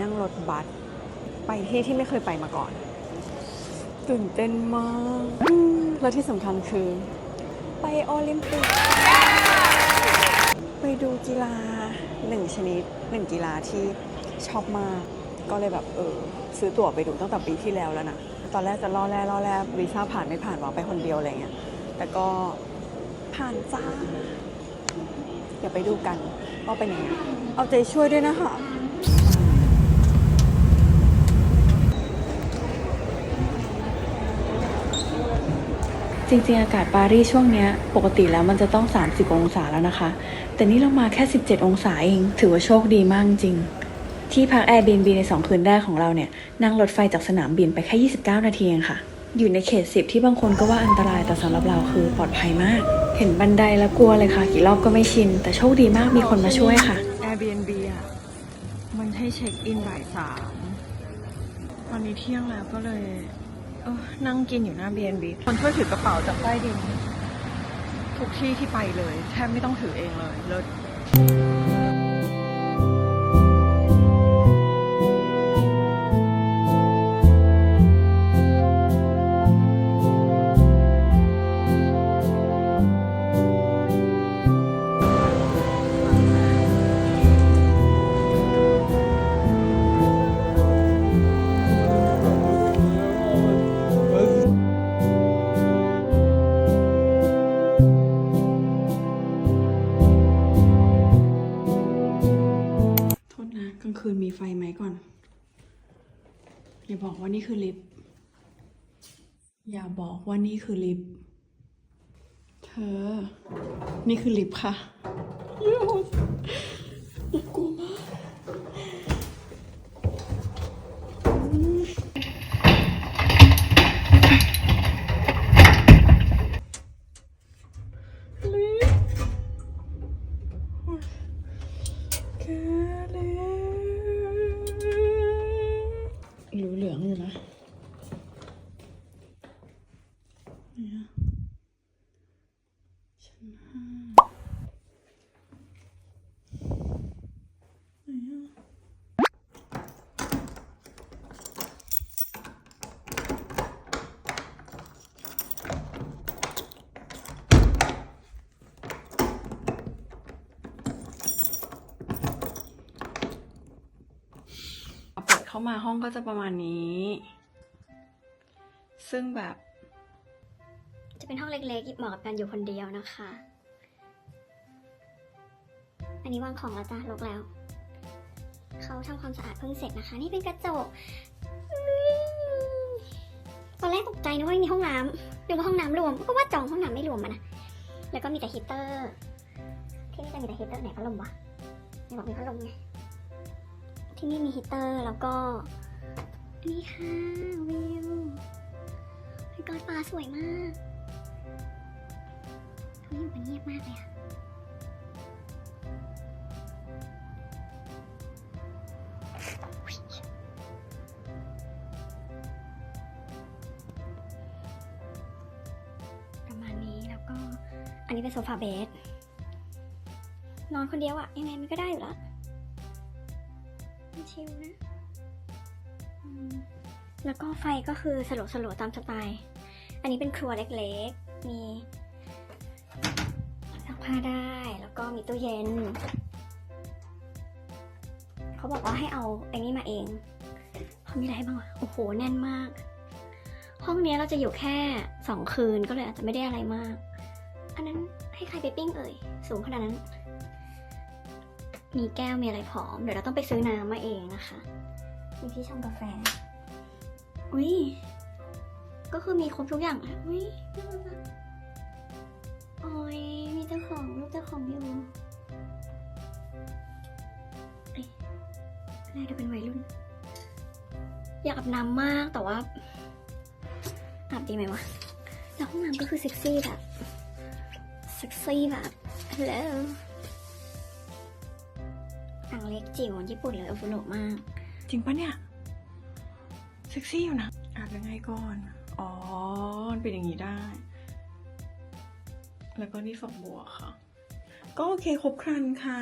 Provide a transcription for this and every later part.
นั่งรถบัสไปที่ที่ไม่เคยไปมาก่อน ตื่นเต้นมาก และที่สำคัญคือ ไปโอลิมปิก ไปดูกีฬาหนึ่งชนิดหนึ่งกีฬาที่ชอบมาก ก็เลยแบบเออซื้อตั๋วไปดูตั้งแต่ปีที่แล้วแล้วนะตอนแรกจะล่อแร่ล่อแร่วีซ่าผ่านไม่ผ่านวางไปคนเดียวอะไรเงี้ยแต่ก็ผ่านจ้าเดี๋ยวไปดูกันว่าเป็นยังไงเอาใจช่วยด้วยนะคะ จริงๆ อากาศปารีสช่วงเนี้ยปกติแล้วมันจะต้อง 30 องศาแล้วนะคะ แต่นี่เรามาแค่ 17 องศาเอง ถือว่าโชคดีมากจริง ที่พัก Airbnb ใน 2 คืนแรกของเราเนี่ย นั่งรถไฟจากสนามบินไปแค่ 29 นาทีเองค่ะ อยู่ในเขต 10 ที่บางคนก็ว่าอันตรายแต่สำหรับเราคือปลอดภัยมาก เห็นบันไดแล้วกลัวเลยค่ะ กี่รอบก็ไม่ชิน แต่โชคดีมากมีคนมาช่วยค่ะ Airbnb อะมันให้เช็คอินบ่ายสามตอนนี้เที่ยงแล้วก็เลย นั่งกินอยู่หน้า B&B คนช่วยถือกระเป๋าจากใต้ดิน ทุกที่ที่ไปเลย แทบไม่ต้องถือเองเลยเลิศ นี่คือลิฟต์อย่าบอกว่านี่คือลิฟต์เธอ นี่คือลิฟต์ค่ะเยี่ยมน่ากลัวมากลิฟต์โอ๊ยแกลิฟต์รู้เหลืองอยู่นะเนี่ยชั้นห้าไหนอะเปิดเข้ามาห้องก็จะประมาณนี้ ซึ่งแบบ จะเป็นห้องเล็กๆเหมาะกับการอยู่คนเดียวนะคะ อันนี้วางของแล้วจ้ะลกแล้ว เขาทำความสะอาดเพิ่งเสร็จนะคะ นี่เป็นกระจกตอนแรกตกใจนึกว่ามีห้องน้ำนึกว่าห้องน้ำรวมก็ว่าจองห้องน้ำไม่รวมอะนะแล้วก็มีแต่ฮีเตอร์ ที่นี่จะมีแต่ฮีเตอร์ไหนพัดลมวะไหนบอกมีพัดลมไง ที่นี่มีฮีเตอร์แล้วก็นี่ค่ะวิวเฮ้ยกอดฟ้าสวยมากเขาอยู่กันเงียบมากเลยอะประมาณนี้แล้วก็อันนี้เป็นโซฟาเบดนอนคนเดียวอะยังไงมันก็ได้อยู่แล้ว ชิลนะแล้วก็ไฟก็คือสลัวสลัวๆตามสไตล์ อันนี้เป็นครัวเล็กๆ มีซักผ้าได้ แล้วก็มีตู้เย็น เขาบอกว่าให้เอาไอ้นี่มาเองเขามีอะไรบ้างวะโอ้โห แน่นมาก ห้องนี้เราจะอยู่แค่สองคืนก็เลยอาจจะไม่ได้อะไรมาก อันนั้นให้ใครไปปิ้งเอ่ย สูงขนาดนั้น มีแก้วมีอะไรพร้อม เดี๋ยวเราต้องไปซื้อน้ำมาเองนะคะ มีที่ชงกาแฟ อุ้ยก็คือมีครบทุกอย่างแล้วอุ้ยน่ารักอะโอ้ยมีเจ้าของรูปเจ้าของอยู่เอ้ยน่าจะเป็นวัยรุ่น อยากอาบน้ำมากแต่ว่าอาบดีไหมวะแล้วห้องน้ำก็คือเซ็กซี่แบบ เซ็กซี่แบบฮัลโหลอ่าง เล็กจิ๋วญี่ปุ่นเลยโอฟุโนะมาก จริงปะเนี่ย เซ็กซี่อยู่นะอาบยังไงก่อน อ๋อเป็นอย่างนี้ได้ แล้วก็นี่สองบัวค่ะ ก็โอเคครบครันค่ะ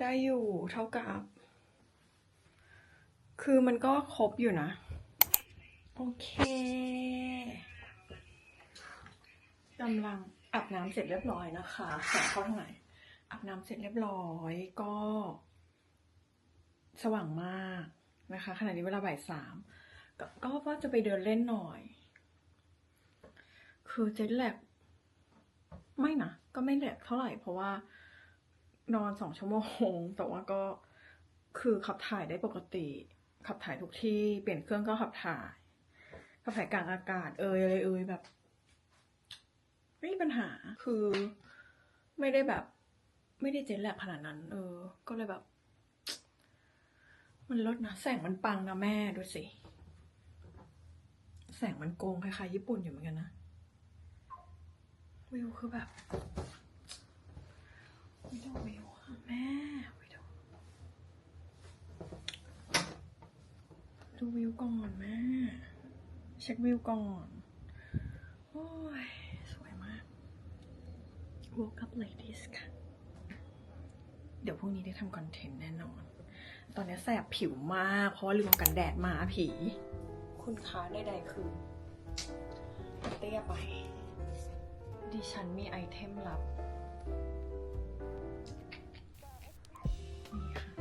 ได้อยู่เท่ากับ คือมันก็ครบอยู่นะ โอเคกำลังอาบน้ำเสร็จเรียบร้อยนะคะแสงเข้าทางไหน อาบน้ำเสร็จเรียบร้อยก็ สว่างมากนะคะ ขณะนี้เวลาบ่ายสามกก็ว่าจะไปเดินเล่นหน่อย คือเจ็ตแลกไม่นะ ก็ไม่แลกเท่าไหร่เพราะว่านอนสองชั่วโมง แต่ว่าก็คือขับถ่ายได้ปกติ ขับถ่ายทุกที่เปลี่ยนเครื่องก็ขับถ่าย ขับถ่ายกลางอากาศเอยอะไรเอยแบบไม่มีปัญหาคือไม่ได้แบบ ไม่ได้เจ็ตแลกขนาดนั้น เออ ก็เลยแบบ มันลดนะ แสงมันปังนะแม่ดูสิ แสงมันโกงคล้ายๆญี่ปุ่นอยู่เหมือนกันนะวิวคือแบบวิววิวแม่วิวดูวิวก่อนแม่ เช็ควิวก่อนโอ้ย สวยมาก woke up like this ค่ะ เดี๋ยวพรุ่งนี้ได้ทำคอนเทนต์แน่นอน ตอนนี้แสบผิวมาก เพราะว่าลืมกันแดดมาผี คุณค้าใดๆคือเตี้ยไป ดิฉันมีไอเทมลับ นี่ค่ะ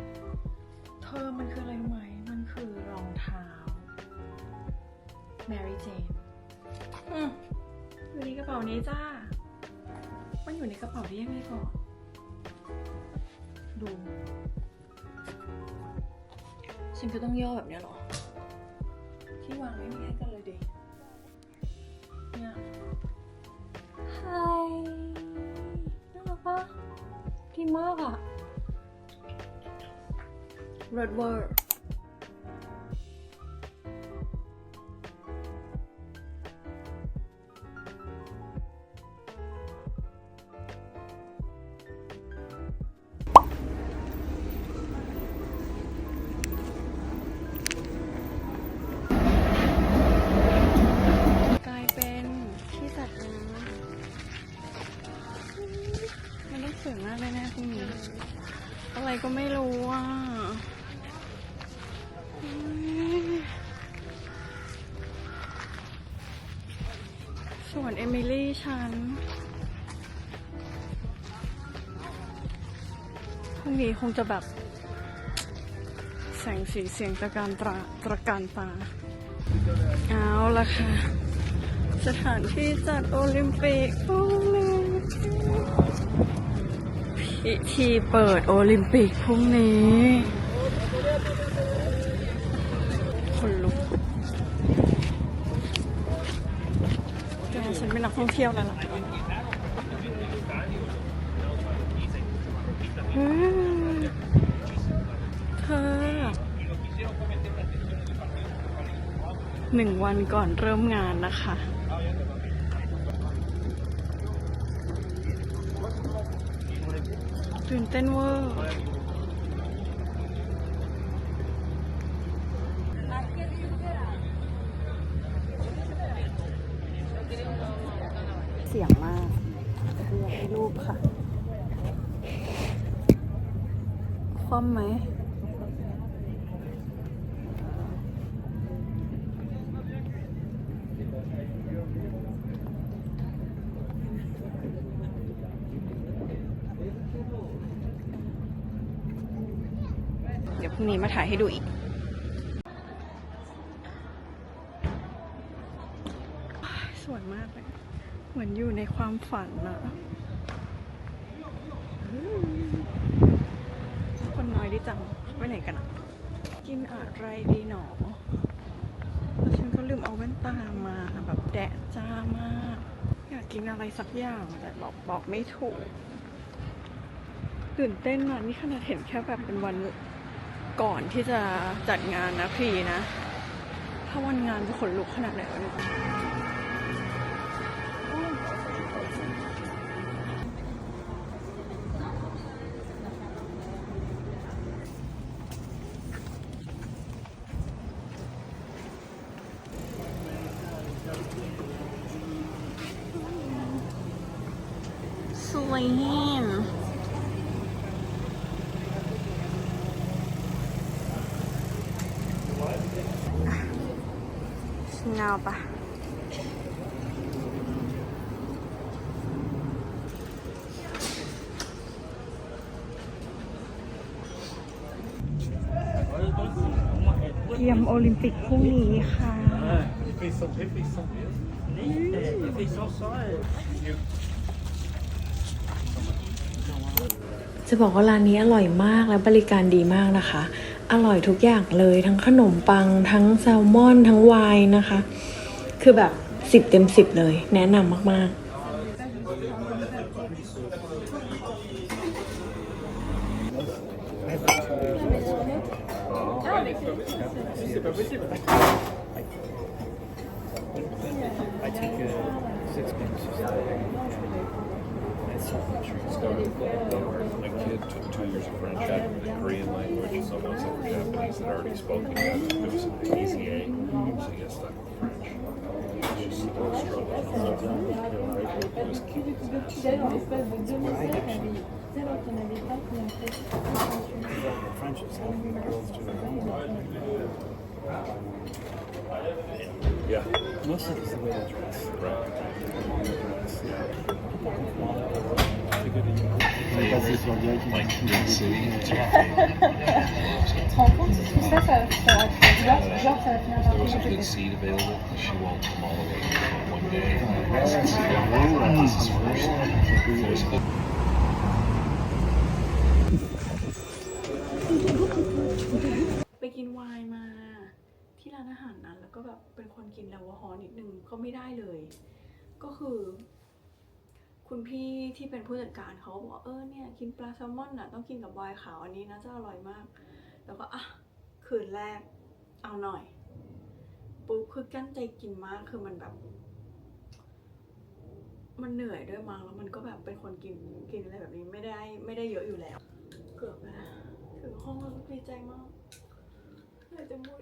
เธอมันคืออะไรรู้ไหม มันคือรองเท้า Mary Jane อืมอยู่ในกระเป๋านี้จ้า มันอยู่ในกระเป๋าได้ยังไงก่อน ดูฉันก็ต้องย่อแบบเนี้ยเหรอ ที่วางไม่มีให้กันเลยดิเนี่ยไฮน่ารักปะดีมากอะ Red Word ก็ไม่รู้อะส่วนเอมิลี่ฉันพรุ่งนี้คงจะแบบ แสงสีเสียงตะการตราตะการตา เอาละค่ะ สถานที่จัดโอลิมปิกพรุ่งนี้ พิธีเปิดโอลิมปิกพรุ่งนี้ คนลุกฉันเป็นนักท่องเที่ยวแล้วล่ะอืมเธอหนึ่งวันก่อนเริ่มงานนะคะ ตื่นเต้นเวอร์เสียงมากเรียกให้ลูกค่ะ คว่ำไหม พรุ่งนี้มาถ่ายให้ดูอีก สวยมากเลย เหมือนอยู่ในความฝันอะคนน้อยดีจังไปไหนกันอะกินอะไรดีหนอฉันก็ลืมเอาแว่นตามาแบบแดดจ้ามาก อยากกินอะไรสักอย่างแต่บอกบอกไม่ถูกตื่นเต้นอะนี่ขนาดเห็นแค่แบบเป็นวัน ก่อนที่จะจัดงานนะพี่นะ ถ้าวันงานจะขนลุกขนาดไหนวะเนี่ยวยแห้งชินาวปะเตรียมโอลิมปิกพรุ่งนี้ค่ะจะบอกว่าร้านนี้อร่อยมากและบริการดีมากนะคะ อร่อยทุกอย่างเลยทั้งขนมปัง ทั้งแซลมอน ทั้งไวน์นะคะ คือแบบ10เต็ม10เลย แนะนำมาก ๆ My kid took two years of French, the Korean language, so once were Japanese that already spoke it, it was an easy A, so he got stuck with French. She was still struggling. It was kicking. French is helping the girls to their. Yeah, Most of the way they dress. right. Like Green City. There was a good seat available, she won't come all the way one day. This is first. There's a good ไปกินไวน์มาที่ร้านอาหารนั้น แล้วก็แบบเป็นคนกินแอลกอฮอนิดนึงก็ไม่ได้เลย ก็คือ คุณพี่ที่เป็นผู้จัดการเขาบอกว่าเออเนี่ยกินปลาแซลมอนอะต้องกินกับไวน์ขาวอันนี้นะจะอร่อยมาก แล้วก็อะคืนแรกเอาหน่อยปุ๊บคือกั้นใจกินมากคือมันแบบ มันเหนื่อยด้วยมั้งแล้วมันก็แบบเป็นคนกินกินอะไรแบบนี้ไม่ได้ไม่ได้เยอะอยู่แล้ว เกือบไปนะถึงห้องแล้วดีใจมากเอยจะมุด